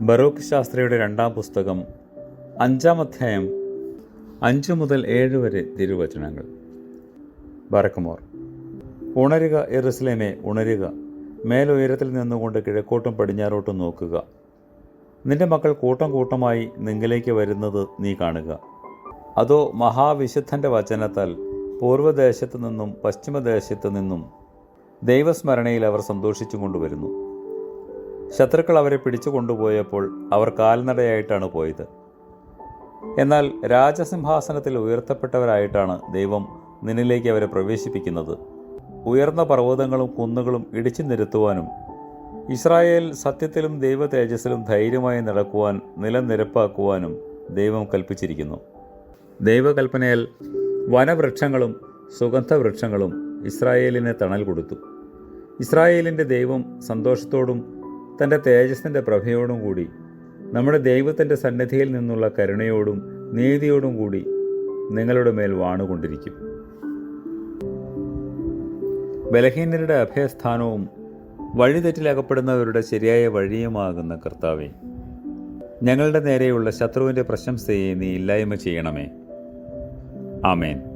ബറൂഖ് ശാസ്ത്രിയുടെ രണ്ടാം പുസ്തകം അഞ്ചാം അധ്യായം അഞ്ച് മുതൽ ഏഴ് വരെ തിരുവചനങ്ങൾ. ബറക്കുമോർ ഉണരുക എറുസലേമെ ഉണരുക. മേലുയരത്തിൽ നിന്നുകൊണ്ട് കിഴക്കോട്ടും പടിഞ്ഞാറോട്ടും നോക്കുക. നിന്റെ മക്കൾ കൂട്ടം കൂട്ടമായി നിങ്കിലേക്ക് വരുന്നത് നീ കാണുക. അതോ മഹാവിശുദ്ധന്റെ വചനത്താൽ പൂർവദേശത്തു നിന്നും പശ്ചിമദേശത്തു നിന്നും ദൈവസ്മരണയിൽ അവർ സന്തോഷിച്ചു കൊണ്ടുവരുന്നു. ശത്രുക്കൾ അവരെ പിടിച്ചു കൊണ്ടുപോയപ്പോൾ അവർ കാൽനടയായിട്ടാണ് പോയത്. എന്നാൽ രാജസിംഹാസനത്തിൽ ഉയർത്തപ്പെട്ടവരായിട്ടാണ് ദൈവം നിന്നിലേക്ക് അവരെ പ്രവേശിപ്പിക്കുന്നത്. ഉയർന്ന പർവതങ്ങളും കുന്നുകളും ഇടിച്ചു നിരത്തുവാനും ഇസ്രായേൽ സത്യത്തിലും ദൈവ തേജസ്സിലും ധൈര്യമായി നടക്കുവാൻ നിലനിരപ്പാക്കുവാനും ദൈവം കൽപ്പിച്ചിരിക്കുന്നു. ദൈവകൽപ്പനയിൽ വനവൃക്ഷങ്ങളും സുഗന്ധവൃക്ഷങ്ങളും ഇസ്രായേലിനെ തണൽ കൊടുത്തു. ഇസ്രായേലിന്റെ ദൈവം സന്തോഷത്തോടും തന്റെ തേജസ്സിന്റെ പ്രഭയോടും കൂടി നമ്മുടെ ദൈവത്തിന്റെ സന്നിധിയിൽ നിന്നുള്ള കരുണയോടും നീതിയോടും കൂടി നിങ്ങളുടെ മേൽ വാണുകൊണ്ടിരിക്കും. ബലഹീനരുടെ അഭയസ്ഥാനവും വഴിതെറ്റിലകപ്പെടുന്നവരുടെ ശരിയായ വഴിയുമാകുന്ന കർത്താവെ ഞങ്ങളുടെ നേരെയുള്ള ശത്രുവിന്റെ പ്രശംസയെ നീ ഇല്ലായ്മ ചെയ്യണമേ. ആമേൻ.